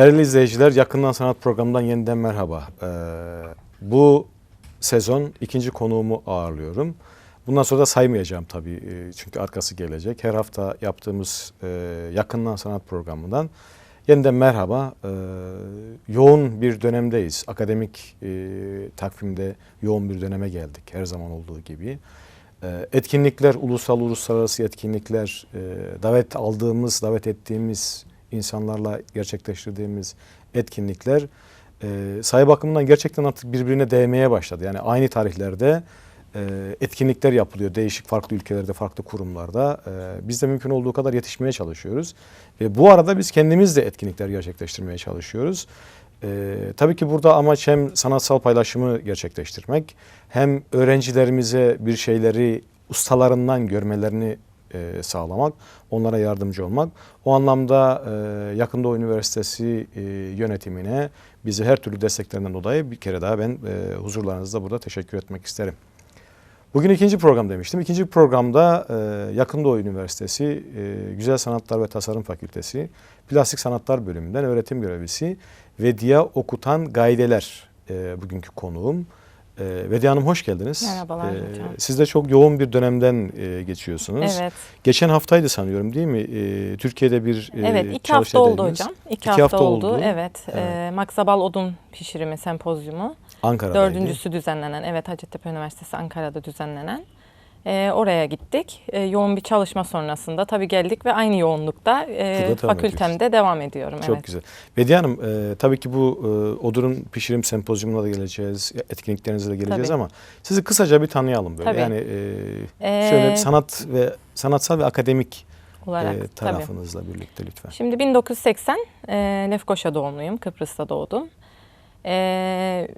Değerli izleyiciler, Yakından Sanat programından yeniden merhaba. Ee, bu sezon ikinci konuğumu ağırlıyorum. Bundan sonra da saymayacağım tabii e, çünkü arkası gelecek. Her hafta yaptığımız e, Yakından Sanat programından yeniden merhaba. Ee, yoğun bir dönemdeyiz. Akademik e, takvimde yoğun bir döneme geldik her zaman olduğu gibi. Ee, etkinlikler, ulusal uluslararası etkinlikler, e, davet aldığımız, davet ettiğimiz insanlarla gerçekleştirdiğimiz etkinlikler e, sayı bakımından gerçekten artık birbirine değmeye başladı. Yani aynı tarihlerde e, etkinlikler yapılıyor değişik farklı ülkelerde, farklı kurumlarda. E, biz de mümkün olduğu kadar yetişmeye çalışıyoruz. Ve bu arada biz kendimiz de etkinlikler gerçekleştirmeye çalışıyoruz. Ee, tabii ki burada amaç hem sanatsal paylaşımı gerçekleştirmek hem öğrencilerimize bir şeyleri ustalarından görmelerini e, sağlamak, onlara yardımcı olmak. O anlamda e, Yakın Doğu Üniversitesi e, yönetimine bizi her türlü desteklerinden dolayı bir kere daha ben e, huzurlarınızda burada teşekkür etmek isterim. Bugün ikinci program demiştim. İkinci programda e, Yakın Doğu Üniversitesi e, Güzel Sanatlar ve Tasarım Fakültesi Plastik Sanatlar Bölümünden öğretim görevlisi Vediye Okutan Gaydeler e, bugünkü konuğum. E, Vediye Hanım hoş geldiniz. Merhabalar E, hocam. Siz de çok yoğun bir dönemden e, geçiyorsunuz. Evet. Geçen haftaydı sanıyorum değil mi? E, Türkiye'de bir e, Evet, iki hafta oldu hocam. İki, İki hafta, hafta oldu. oldu. Evet. Evet. Ee, Maksabal Odun Pişirimi Sempozyumu. Ankara'daydı. Dördüncüsü düzenlenen, evet Hacettepe Üniversitesi Ankara'da düzenlenen. Ee, oraya gittik. Ee, yoğun bir çalışma sonrasında tabii geldik ve aynı yoğunlukta e, Burada devam fakültemde devam ediyorum. Çok evet. güzel. Vediye Hanım e, tabii ki bu e, Odur'un pişirim sempozyumuna da geleceğiz, etkinliklerinize de geleceğiz Tabii. ama sizi kısaca bir tanıyalım böyle. Tabii. Yani e, Ee, şöyle sanat ve sanatsal ve akademik olarak e, tabii. tarafınızla birlikte lütfen. Şimdi 1980 e, Lefkoşa doğumluyum. Kıbrıs'ta doğdum. E,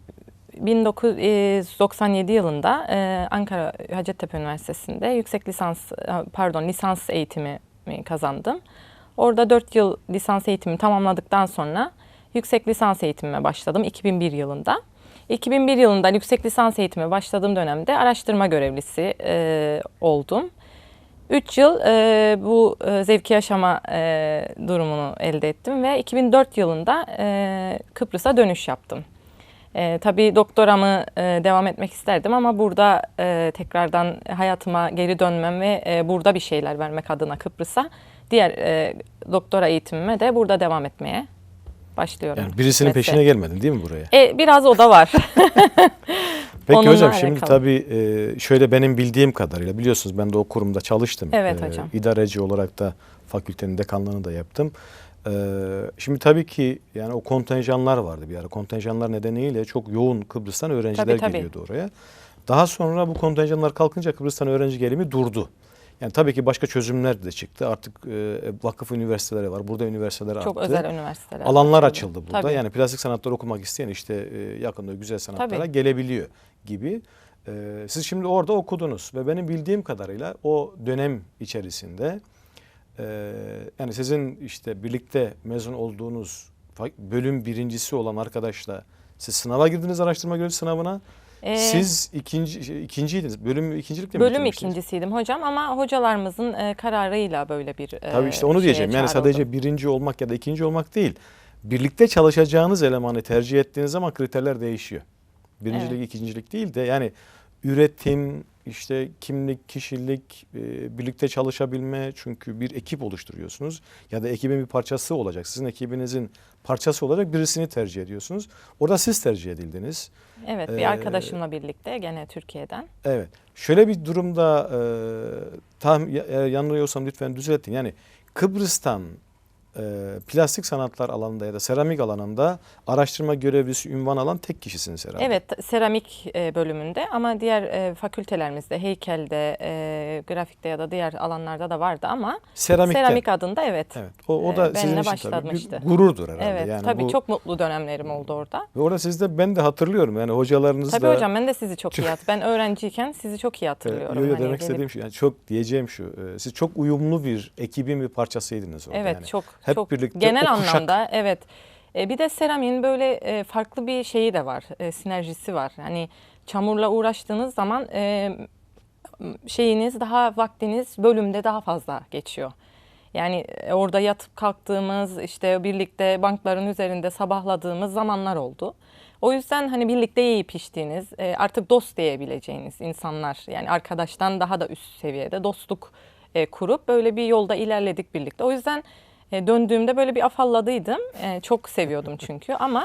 1997 yılında e, Ankara Hacettepe Üniversitesi'nde yüksek lisans e, pardon lisans eğitimi kazandım. Orada 4 yıl lisans eğitimi tamamladıktan sonra yüksek lisans eğitimime başladım 2001 yılında. 2001 yılında yüksek lisans eğitime başladığım dönemde araştırma görevlisi e, oldum. 3 yıl e, bu e, zevki yaşama e, durumunu elde ettim ve 2004 yılında e, Kıbrıs'a dönüş yaptım. E, tabii doktoramı e, devam etmek isterdim ama burada e, tekrardan hayatıma geri dönmem ve e, burada bir şeyler vermek adına Kıbrıs'a diğer e, doktora eğitimime de burada devam etmeye başlıyorum. Yani birisinin Mesleğe. peşine gelmedin değil mi buraya? E, biraz o da var. Peki onunla hocam şimdi alakalı. tabii e, şöyle benim bildiğim kadarıyla biliyorsunuz ben de o kurumda çalıştım. Evet E, hocam. İdareci olarak da fakültenin dekanlığını da yaptım. E, şimdi tabii ki yani o kontenjanlar vardı bir ara. Kontenjanlar nedeniyle çok yoğun Kıbrıs'tan öğrenciler Tabii, tabii. geliyordu oraya. Daha sonra bu kontenjanlar kalkınca Kıbrıs'tan öğrenci gelimi durdu. Yani tabii ki başka çözümler de çıktı. Artık e, vakıf üniversiteleri var. Burada üniversiteler Çok arttı. özel üniversiteler. Alanlar açıldı. açıldı burada. Tabii. Yani plastik sanatlar okumak isteyen işte e, yakında güzel sanatlara Tabii. gelebiliyor gibi. E, siz şimdi orada okudunuz ve benim bildiğim kadarıyla o dönem içerisinde e, yani sizin işte birlikte mezun olduğunuz bölüm birincisi olan arkadaşla siz sınava girdiniz araştırma görevlisi sınavına. Ee, siz ikinci şey, ikinciydiniz. Bölüm ikincilikle mi Bölüm ikincisiydim hocam ama hocalarımızın e, kararıyla böyle bir e, Tabii işte onu diyeceğim. Yani sadece birinci olmak ya da ikinci olmak değil. Birlikte çalışacağınız elemanı tercih ettiğiniz zaman kriterler değişiyor. Birincilik, Evet. ikincilik değil de yani üretim, işte kimlik, kişilik, e, birlikte çalışabilme çünkü bir ekip oluşturuyorsunuz ya da ekibin bir parçası olacak. Sizin ekibinizin parçası olacak birisini tercih ediyorsunuz. Orada siz tercih edildiniz. Evet Ee, bir arkadaşımla birlikte gene Türkiye'den. Evet. Şöyle bir durumda e, tam yanılıyorsam lütfen düzeltin. Yani Kıbrıs'tan e, plastik sanatlar alanında ya da seramik alanında araştırma görevlisi ünvan alan tek kişisiniz herhalde. Evet seramik e, bölümünde ama diğer e, fakültelerimizde heykelde, e, grafikte ya da diğer alanlarda da vardı ama Seramikte. seramik adında evet. Evet. O, o da e, sizin benimle için tabii bir gururdur herhalde. Evet yani tabii bu- çok mutlu dönemlerim oldu orada. Ve orada sizde ben de hatırlıyorum yani hocalarınız Tabii da. hocam ben de sizi çok iyi hat. Ben öğrenciyken sizi çok iyi hatırlıyorum. Yo, yo, Hani demek gelip- istediğim şu yani çok diyeceğim şu e, siz çok uyumlu bir ekibin bir parçasıydınız orada Evet yani. çok Hep çok birlikte genel o kuşak- anlamda evet. E, bir de seramiğin böyle e, farklı bir şeyi de var. E, sinerjisi var. Hani çamurla uğraştığınız zaman e, şeyiniz daha vaktiniz bölümde daha fazla geçiyor. Yani e, orada yatıp kalktığımız, işte birlikte bankların üzerinde sabahladığımız zamanlar oldu. O yüzden hani birlikte yiyip içtiğiniz, e, artık dost diyebileceğiniz insanlar, yani arkadaştan daha da üst seviyede dostluk e, kurup böyle bir yolda ilerledik birlikte. O yüzden e, döndüğümde böyle bir afalladıydım. E, çok seviyordum çünkü ama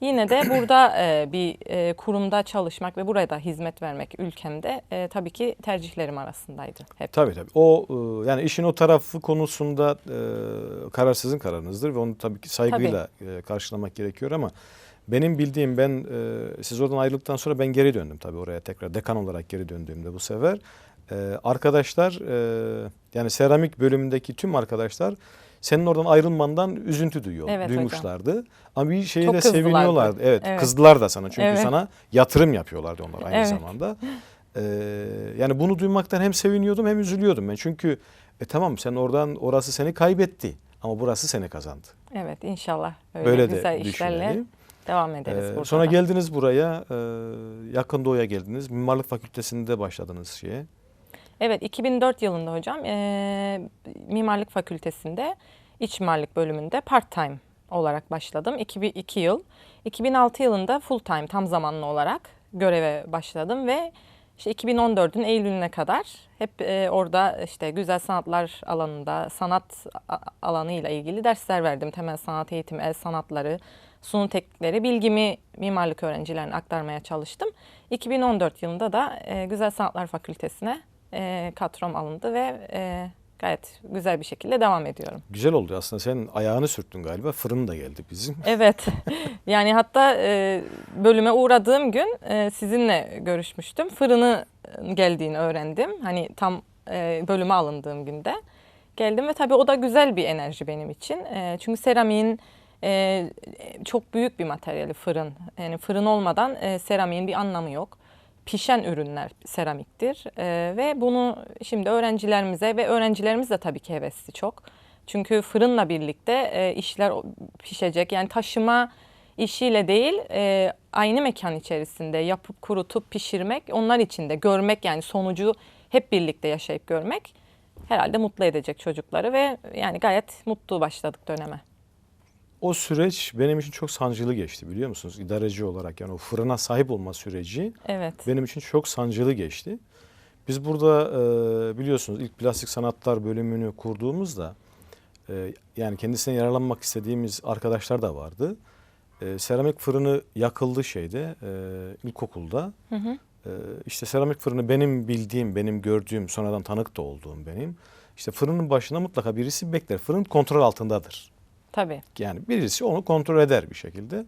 yine de burada e, bir e, kurumda çalışmak ve burada hizmet vermek ülkemde e, tabii ki tercihlerim arasındaydı hep. Tabii tabii. O e, yani işin o tarafı konusunda e, karar sizin kararınızdır ve onu tabii ki saygıyla e, karşılamak gerekiyor ama benim bildiğim ben e, siz oradan ayrıldıktan sonra ben geri döndüm tabii oraya tekrar dekan olarak geri döndüğümde bu sefer e, arkadaşlar e, yani seramik bölümündeki tüm arkadaşlar senin oradan ayrılmandan üzüntü duyuyor, Evet hocam. duymuşlardı. Ama bir Çok de seviniyorlardı. Evet, Evet. kızdılar da sana çünkü Evet. sana yatırım yapıyorlardı onlar aynı Evet. zamanda. Ee, yani bunu duymaktan hem seviniyordum hem üzülüyordum ben. Çünkü e, tamam sen oradan orası seni kaybetti ama burası seni kazandı. Evet inşallah öyle Böyle güzel de işlerle düşünelim. devam ederiz Ee, burada sonra da. geldiniz buraya, e, yakın doğuya geldiniz. Mimarlık Fakültesi'nde başladınız şeye. Evet 2004 yılında hocam eee, Mimarlık Fakültesi'nde iç mimarlık bölümünde part time olarak başladım. 2 yıl. 2006 yılında full time tam zamanlı olarak göreve başladım ve işte 2014'ün Eylül'üne kadar hep eee, orada işte güzel sanatlar alanında sanat alanıyla ilgili dersler verdim. Temel sanat eğitimi, el sanatları, sunum teknikleri, bilgimi mimarlık öğrencilerine aktarmaya çalıştım. 2014 yılında da eee, Güzel Sanatlar Fakültesine e, katrom alındı ve e, gayet güzel bir şekilde devam ediyorum. Güzel oldu aslında. Sen ayağını sürttün galiba. Fırın da geldi bizim. Evet. yani hatta e, bölüme uğradığım gün e, sizinle görüşmüştüm. Fırını geldiğini öğrendim. Hani tam e, bölüme alındığım günde geldim ve tabii o da güzel bir enerji benim için. E, çünkü seramiğin e, çok büyük bir materyali fırın. Yani fırın olmadan e, seramiğin bir anlamı yok. Pişen ürünler seramiktir E, ve bunu şimdi öğrencilerimize ve öğrencilerimiz de tabii ki hevesli çok. Çünkü fırınla birlikte e, işler pişecek. Yani taşıma işiyle değil e, aynı mekan içerisinde yapıp kurutup pişirmek onlar için de görmek yani sonucu hep birlikte yaşayıp görmek herhalde mutlu edecek çocukları ve yani gayet mutlu başladık döneme. O süreç benim için çok sancılı geçti biliyor musunuz? İdareci olarak yani o fırına sahip olma süreci Evet. benim için çok sancılı geçti. Biz burada e, biliyorsunuz ilk plastik sanatlar bölümünü kurduğumuzda e, yani kendisine yararlanmak istediğimiz arkadaşlar da vardı. E, seramik fırını yakıldı şeyde e, ilkokulda. Hı hı. E, işte seramik fırını benim bildiğim, benim gördüğüm, sonradan tanık da olduğum benim. İşte fırının başında mutlaka birisi bekler. Fırın kontrol altındadır. Tabii. Yani birisi onu kontrol eder bir şekilde.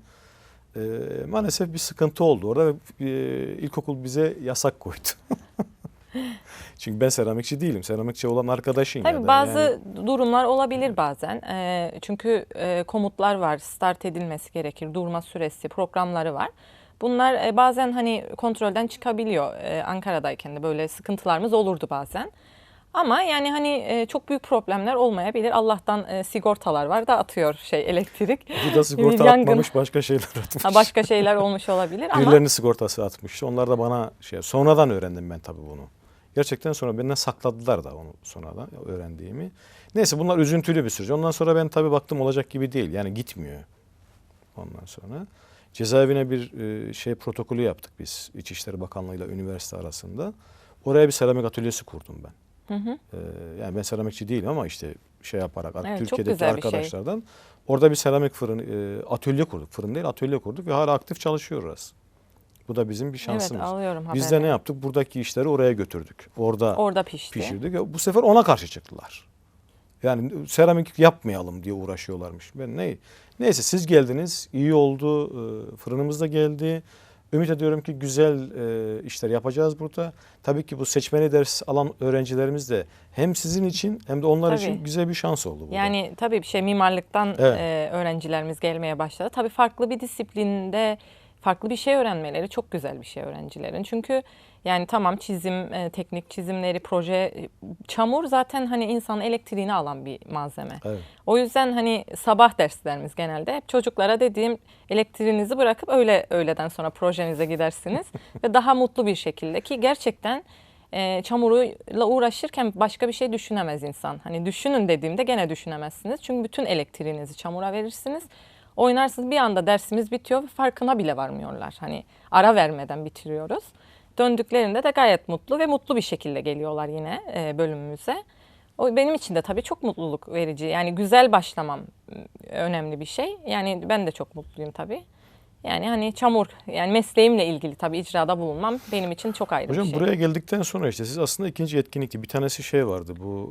Ee, maalesef bir sıkıntı oldu orada ve e, ilkokul bize yasak koydu. Çünkü ben seramikçi değilim. Seramikçi olan arkadaşım. ya Tabii da bazı yani- durumlar olabilir bazen. Ee, çünkü e, komutlar var, start edilmesi gerekir, durma süresi, programları var. Bunlar e, bazen hani kontrolden çıkabiliyor. Ee, Ankara'dayken de böyle sıkıntılarımız olurdu bazen. Ama yani hani e, çok büyük problemler olmayabilir. Allah'tan e, sigortalar var da atıyor şey elektrik. Bu da sigorta Yangın. atmamış başka şeyler atmış. Ha, başka şeyler olmuş olabilir ama Birilerinin sigortası atmıştı. Onlar da bana şey sonradan öğrendim ben tabii bunu. Gerçekten sonra benden sakladılar da onu sonradan öğrendiğimi. Neyse bunlar üzüntülü bir süreç. Ondan sonra ben tabii baktım olacak gibi değil. Yani gitmiyor. Ondan sonra cezaevine bir e, şey protokolü yaptık biz İçişleri Bakanlığı ile üniversite arasında. Oraya bir seramik atölyesi kurdum ben. Hı hı. Ee, yani ben seramikçi değilim ama işte şey yaparak Evet, Türkiye'deki bir şey. arkadaşlardan orada bir seramik fırın e, atölye kurduk. Fırın değil atölye kurduk ve hala aktif çalışıyor orası. Bu da bizim bir evet şansımız. alıyorum Biz de ne yaptık? Buradaki işleri oraya götürdük. Orada Orada pişti. pişirdik. Bu sefer ona karşı çıktılar. Yani seramik yapmayalım diye uğraşıyorlarmış. Ben ne? Neyse siz geldiniz. iyi oldu. e, Fırınımız da geldi. Ümit ediyorum ki güzel e, işler yapacağız burada. Tabii ki bu seçmeli ders alan öğrencilerimiz de hem sizin için hem de onlar Tabii. için güzel bir şans oldu burada. Yani tabii bir şey mimarlıktan Evet. e, öğrencilerimiz gelmeye başladı. Tabii farklı bir disiplinde farklı bir şey öğrenmeleri çok güzel bir şey öğrencilerin. Çünkü yani tamam çizim, e, teknik çizimleri, proje, e, çamur zaten hani insanın elektriğini alan bir malzeme. Evet. O yüzden hani sabah derslerimiz genelde hep çocuklara dediğim elektriğinizi bırakıp öyle öğleden sonra projenize gidersiniz ve daha mutlu bir şekilde ki gerçekten e, çamuruyla uğraşırken başka bir şey düşünemez insan. Hani düşünün dediğimde gene düşünemezsiniz. Çünkü bütün elektriğinizi çamura verirsiniz. Oynarsınız bir anda dersimiz bitiyor ve farkına bile varmıyorlar. Hani ara vermeden bitiriyoruz. Döndüklerinde de gayet mutlu ve mutlu bir şekilde geliyorlar yine e, bölümümüze. O benim için de tabii çok mutluluk verici. Yani güzel başlamam önemli bir şey. Yani ben de çok mutluyum tabii. Yani hani çamur yani mesleğimle ilgili tabii icrada bulunmam benim için çok ayrı Hocam bir şey. buraya geldikten sonra işte siz aslında ikinci etkinlikti. Bir tanesi şey vardı bu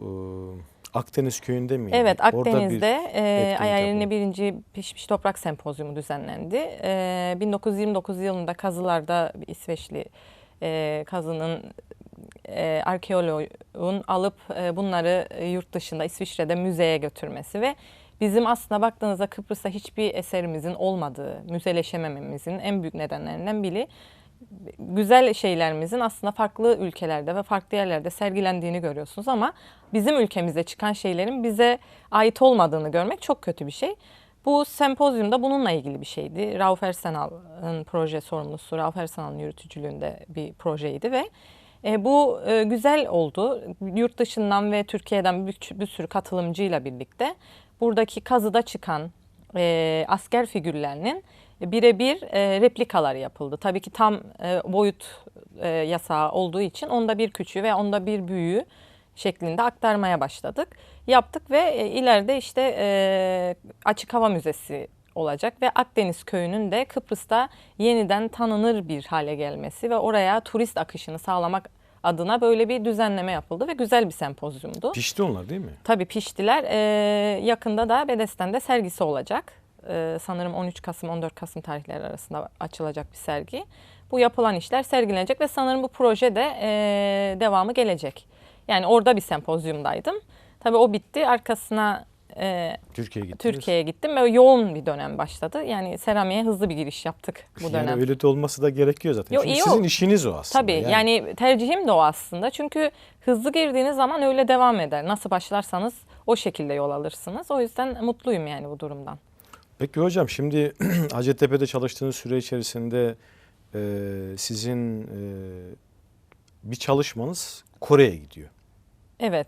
e, Akdeniz köyünde miydi? Evet Akdeniz'de e, birinci Pişmiş Toprak Sempozyumu düzenlendi. E, 1929 yılında kazılarda bir İsveçli e, kazının e, arkeoloğun alıp e, bunları e, yurt dışında İsviçre'de müzeye götürmesi ve bizim aslında baktığınızda Kıbrıs'ta hiçbir eserimizin olmadığı, müzeleşemememizin en büyük nedenlerinden biri güzel şeylerimizin aslında farklı ülkelerde ve farklı yerlerde sergilendiğini görüyorsunuz ama bizim ülkemizde çıkan şeylerin bize ait olmadığını görmek çok kötü bir şey. Bu sempozyumda bununla ilgili bir şeydi. Rauf Ersenal'ın proje sorumlusu, Rauf Ersenal'ın yürütücülüğünde bir projeydi ve e, bu e, güzel oldu. Yurt dışından ve Türkiye'den bir, bir sürü katılımcıyla birlikte buradaki kazıda çıkan e, asker figürlerinin birebir e, replikalar yapıldı. Tabii ki tam e, boyut e, yasağı olduğu için onda bir küçüğü ve onda bir büyüğü şeklinde aktarmaya başladık. Yaptık ve e, ileride işte e, açık hava müzesi olacak ve Akdeniz köyünün de Kıbrıs'ta yeniden tanınır bir hale gelmesi ve oraya turist akışını sağlamak adına böyle bir düzenleme yapıldı ve güzel bir sempozyumdu. Pişti onlar değil mi? Tabii piştiler. Ee, yakında da Bedesten'de sergisi olacak. Ee, sanırım 13 Kasım 14 Kasım tarihleri arasında açılacak bir sergi. Bu yapılan işler sergilenecek ve sanırım bu proje de ee, devamı gelecek. Yani orada bir sempozyumdaydım. Tabii o bitti. Arkasına ee, Türkiye'ye gittiniz. Türkiye'ye gittim ve yoğun bir dönem başladı. Yani seramiğe hızlı bir giriş yaptık bu Yani dönem. öyle de olması da gerekiyor zaten. Yo, Çünkü iyi sizin ol- işiniz o aslında. Tabii yani. tercihim de o aslında. Çünkü hızlı girdiğiniz zaman öyle devam eder. Nasıl başlarsanız o şekilde yol alırsınız. O yüzden mutluyum yani bu durumdan. Peki hocam şimdi Hacettepe'de çalıştığınız süre içerisinde e, sizin e, bir çalışmanız Kore'ye gidiyor. Evet.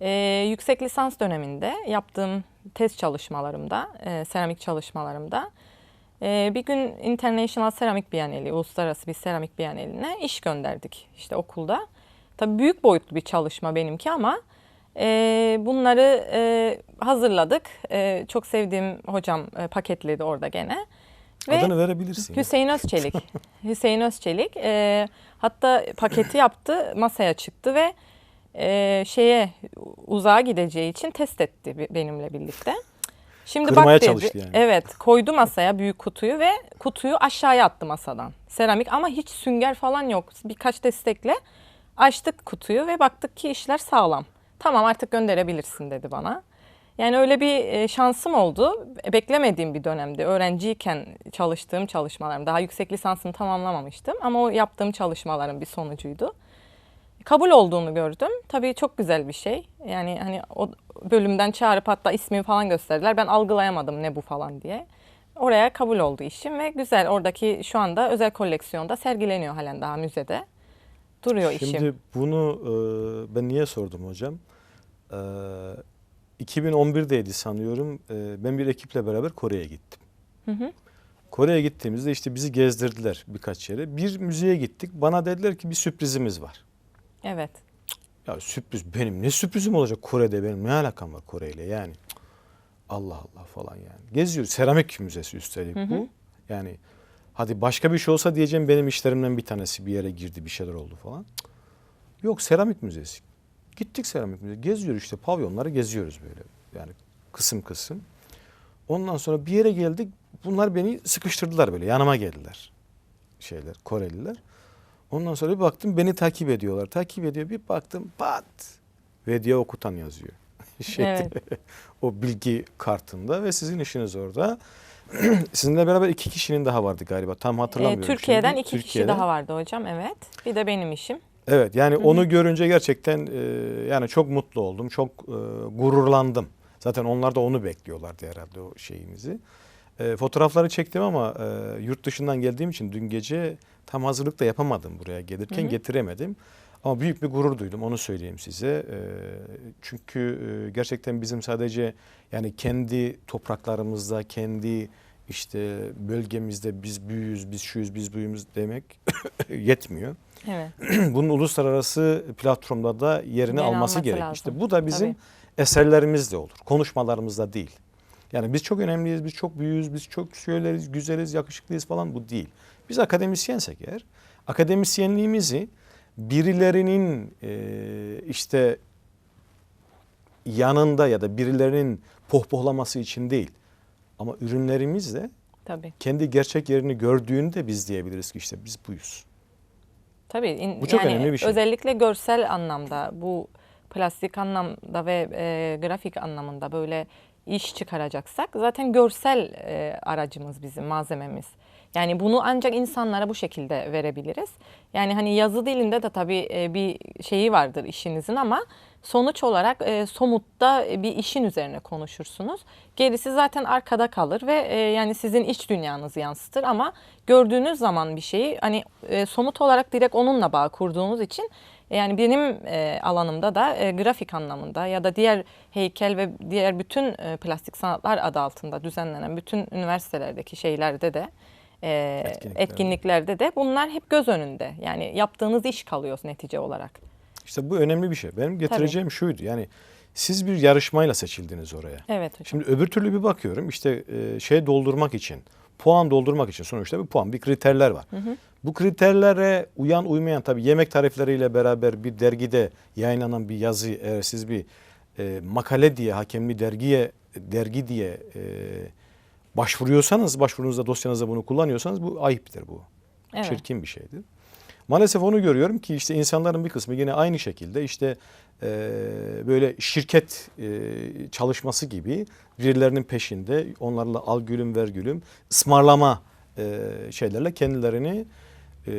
Ee, yüksek lisans döneminde yaptığım tez çalışmalarımda, e, seramik çalışmalarımda e, bir gün International Seramik Bienali, uluslararası bir seramik biyeneline iş gönderdik işte okulda. Tabii büyük boyutlu bir çalışma benimki ama e, bunları e, hazırladık. E, çok sevdiğim hocam e, paketledi orada gene. Ve- Adını verebilirsin. Hüseyin Özçelik. Hüseyin Özçelik. e, hatta paketi yaptı, masaya çıktı ve e, şeye uzağa gideceği için test etti be- benimle birlikte. Şimdi Kırmaya bak dedi. çalıştı yani. Evet, koydu masaya büyük kutuyu ve kutuyu aşağıya attı masadan. Seramik ama hiç sünger falan yok. Birkaç destekle açtık kutuyu ve baktık ki işler sağlam. Tamam artık gönderebilirsin dedi bana. Yani öyle bir e, şansım oldu. Beklemediğim bir dönemde öğrenciyken çalıştığım çalışmalarım. Daha yüksek lisansını tamamlamamıştım ama o yaptığım çalışmaların bir sonucuydu. Kabul olduğunu gördüm. Tabii çok güzel bir şey. Yani hani o bölümden çağırıp hatta ismini falan gösterdiler. Ben algılayamadım ne bu falan diye. Oraya kabul oldu işim ve güzel. Oradaki şu anda özel koleksiyonda sergileniyor halen daha müzede. Duruyor işim. Şimdi bunu e, ben niye sordum hocam? E, 2011'deydi sanıyorum. E, ben bir ekiple beraber Kore'ye gittim. Hı hı. Kore'ye gittiğimizde işte bizi gezdirdiler birkaç yere. Bir müzeye gittik. Bana dediler ki bir sürprizimiz var. Evet. Ya sürpriz benim ne sürprizim olacak Kore'de benim ne alakam var Kore'yle yani. Cık, Allah Allah falan yani. Geziyoruz. Seramik müzesi üstelik Hı hı. bu. Yani hadi başka bir şey olsa diyeceğim benim işlerimden bir tanesi bir yere girdi bir şeyler oldu falan. Yok seramik müzesi. Gittik seramik müzesi. Geziyoruz işte pavyonları geziyoruz böyle. Yani kısım kısım. Ondan sonra bir yere geldik. Bunlar beni sıkıştırdılar böyle. Yanıma geldiler. Şeyler, Koreliler. Ondan sonra bir baktım beni takip ediyorlar. Takip ediyor. Bir baktım pat. Video okutan yazıyor. Şey, Evet. o bilgi kartında ve sizin işiniz orada. Sizinle beraber iki kişinin daha vardı galiba. Tam Ee, hatırlamıyorum. Türkiye'den şimdi. iki kişi Türkiye'den. daha vardı hocam evet. Bir de benim işim. Evet yani Hı hı. onu görünce gerçekten e, yani çok mutlu oldum. Çok e, gururlandım. Zaten onlar da onu bekliyorlardı herhalde o şeyimizi. E, fotoğrafları çektim ama e, yurt dışından geldiğim için dün gece tam hazırlık da yapamadım buraya gelirken Hı hı. getiremedim. Ama büyük bir gurur duydum onu söyleyeyim size. Ee, Çünkü e, gerçekten bizim sadece yani kendi topraklarımızda, kendi işte bölgemizde biz büyüyüz, biz şuyuz, biz buyuz demek yetmiyor. Evet. Bunun uluslararası platformda da yerini Yerini alması gerek. lazım. İşte bu da bizim Tabii. eserlerimizde olur. Konuşmalarımızda değil. Yani biz çok önemliyiz, biz çok büyüğüz, biz çok söyleriz, güzeliz, yakışıklıyız falan bu değil. Biz akademisyensek eğer akademisyenliğimizi birilerinin e, işte yanında ya da birilerinin pohpohlaması için değil ama ürünlerimizle Tabii. kendi gerçek yerini gördüğünde biz diyebiliriz ki işte biz buyuz. Tabii. in- Bu çok yani önemli bir şey. Özellikle görsel anlamda bu plastik anlamda ve e, grafik anlamında böyle iş çıkaracaksak zaten görsel e, aracımız bizim malzememiz. Yani bunu ancak insanlara bu şekilde verebiliriz. Yani hani yazı dilinde de tabii e, bir şeyi vardır işinizin ama sonuç olarak e, somutta bir işin üzerine konuşursunuz. Gerisi zaten arkada kalır ve e, yani sizin iç dünyanızı yansıtır ama gördüğünüz zaman bir şeyi hani e, somut olarak direkt onunla bağ kurduğunuz için e, yani benim e, alanımda da e, grafik anlamında ya da diğer heykel ve diğer bütün e, plastik sanatlar adı altında düzenlenen bütün üniversitelerdeki şeylerde de e, Etkinliklerde. etkinliklerde de bunlar hep göz önünde. Yani yaptığınız iş kalıyor netice olarak. İşte bu önemli bir şey. Benim getireceğim şuydu. Yani siz bir yarışmayla seçildiniz oraya. Evet hocam. Şimdi öbür türlü bir bakıyorum işte e, şey doldurmak için, puan doldurmak için sonuçta bir puan, bir kriterler var. Bu kriterlere uyan uymayan tabii yemek tarifleriyle beraber bir dergide yayınlanan bir yazı eğer siz bir e, makale diye hakemli dergiye dergi diye e, başvuruyorsanız, başvurunuzda dosyanızda bunu kullanıyorsanız bu ayıptır bu. Evet. Çirkin bir şeydir. Maalesef onu görüyorum ki işte insanların bir kısmı yine aynı şekilde işte e, böyle şirket e, çalışması gibi birilerinin peşinde onlarla al gülüm ver gülüm ısmarlama e, şeylerle kendilerini e,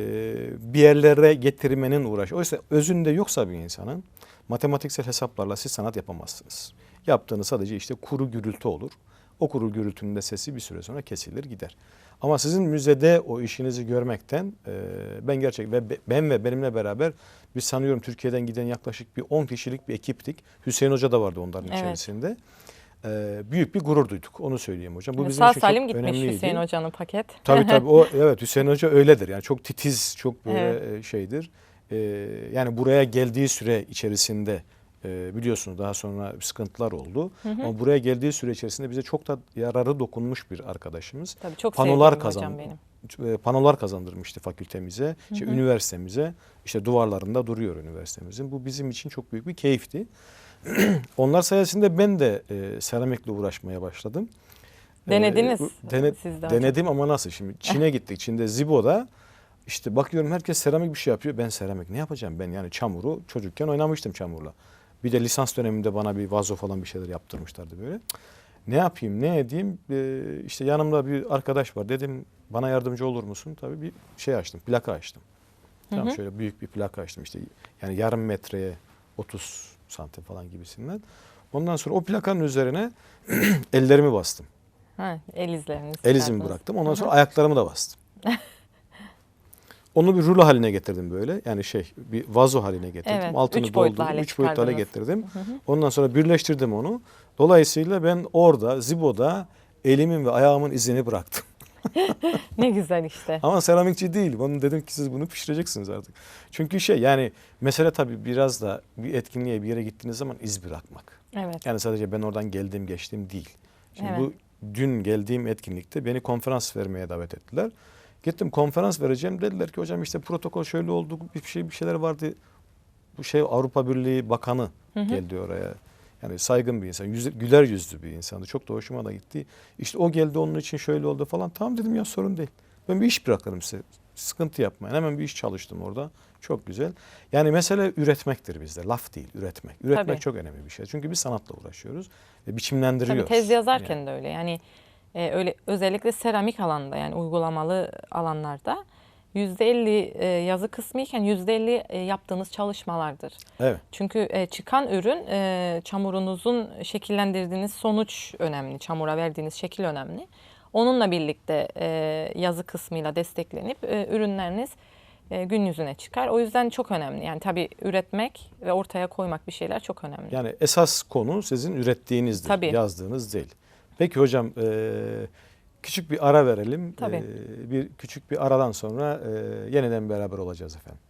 bir yerlere getirmenin uğraşı. Oysa özünde yoksa bir insanın matematiksel hesaplarla siz sanat yapamazsınız. Yaptığınız sadece işte kuru gürültü olur. O kuru gürültünün de sesi bir süre sonra kesilir gider. Ama sizin müzede o işinizi görmekten e, ben gerçek ve be- ben ve benimle beraber biz sanıyorum Türkiye'den giden yaklaşık bir 10 kişilik bir ekiptik. Hüseyin Hoca da vardı onların Evet. içerisinde. E, büyük bir gurur duyduk. Onu söyleyeyim hocam. Bu bizim Sağ için salim çok gitmiş önemliydi. Hüseyin Hoca'nın paket. Tabii tabii o evet Hüseyin Hoca öyledir. Yani çok titiz, çok böyle Evet. e, şeydir. E, yani buraya geldiği süre içerisinde e, biliyorsunuz daha sonra sıkıntılar oldu. Ama buraya geldiği süre içerisinde bize çok da yararı dokunmuş bir arkadaşımız. Tabii çok Panolar kazan, benim. e, panolar kazandırmıştı fakültemize, işte üniversitemize. işte duvarlarında duruyor üniversitemizin. Bu bizim için çok büyük bir keyifti. Onlar sayesinde ben de e, seramikle uğraşmaya başladım. E, Denediniz bu- dene- siz de denedim ama nasıl şimdi? Çin'e gittik. Çin'de Zibo'da işte bakıyorum herkes seramik bir şey yapıyor. Ben seramik ne yapacağım ben? Yani çamuru çocukken oynamıştım çamurla. Bir de lisans döneminde bana bir vazo falan bir şeyler yaptırmışlardı böyle. Ne yapayım, ne edeyim? Ee, işte yanımda bir arkadaş var. Dedim bana yardımcı olur musun? Tabii bir şey açtım, plaka açtım. Tamam şöyle büyük bir plaka açtım işte. Yani yarım metreye 30 santim falan gibisinden. Ondan sonra o plakanın üzerine ellerimi bastım. Ha, el izlerinizi El izimi bıraktım. Ondan sonra ayaklarımı da bastım. Onu bir rulo haline getirdim böyle. Yani şey bir vazo haline getirdim. Evet, Altını üç boyutlu doldurdum. hale Üç boyutlu hale getirdim. Ondan sonra birleştirdim onu. Dolayısıyla ben orada Zibo'da elimin ve ayağımın izini bıraktım. Ne güzel işte. Ama seramikçi değil. Bunu dedim ki siz bunu pişireceksiniz artık. Çünkü şey yani mesele tabii biraz da bir etkinliğe bir yere gittiğiniz zaman iz bırakmak. Evet. Yani sadece ben oradan geldim geçtim değil. Şimdi Evet. bu dün geldiğim etkinlikte beni konferans vermeye davet ettiler. Gittim konferans vereceğim. Dediler ki hocam işte protokol şöyle oldu bir şey bir şeyler vardı. Bu şey Avrupa Birliği Bakanı geldi oraya. Yani saygın bir insan, yüz- güler yüzlü bir insandı. Çok da hoşuma da gitti. İşte o geldi onun için şöyle oldu falan. Tamam dedim ya sorun değil. Ben bir iş bırakırım size. Sıkıntı yapmayın. Hemen bir iş çalıştım orada. Çok güzel. Yani mesele üretmektir bizde. Laf değil, üretmek. Üretmek Tabii. çok önemli bir şey. Çünkü biz sanatla uğraşıyoruz ve biçimlendiriyoruz. Tabii tez yazarken Yani. de öyle. Yani e, öyle özellikle seramik alanda yani uygulamalı alanlarda %50 e, yazı kısmıyken %50 e, yaptığınız çalışmalardır. Evet. Çünkü e, çıkan ürün e, çamurunuzun şekillendirdiğiniz sonuç önemli. Çamura verdiğiniz şekil önemli. Onunla birlikte e, yazı kısmıyla desteklenip e, ürünleriniz e, gün yüzüne çıkar. O yüzden çok önemli. Yani tabii üretmek ve ortaya koymak bir şeyler çok önemli. Yani esas konu sizin ürettiğinizdir, Tabii. yazdığınız değil. Peki hocam e, küçük bir ara verelim. Tabii. E, bir küçük bir aradan sonra e, yeniden beraber olacağız efendim.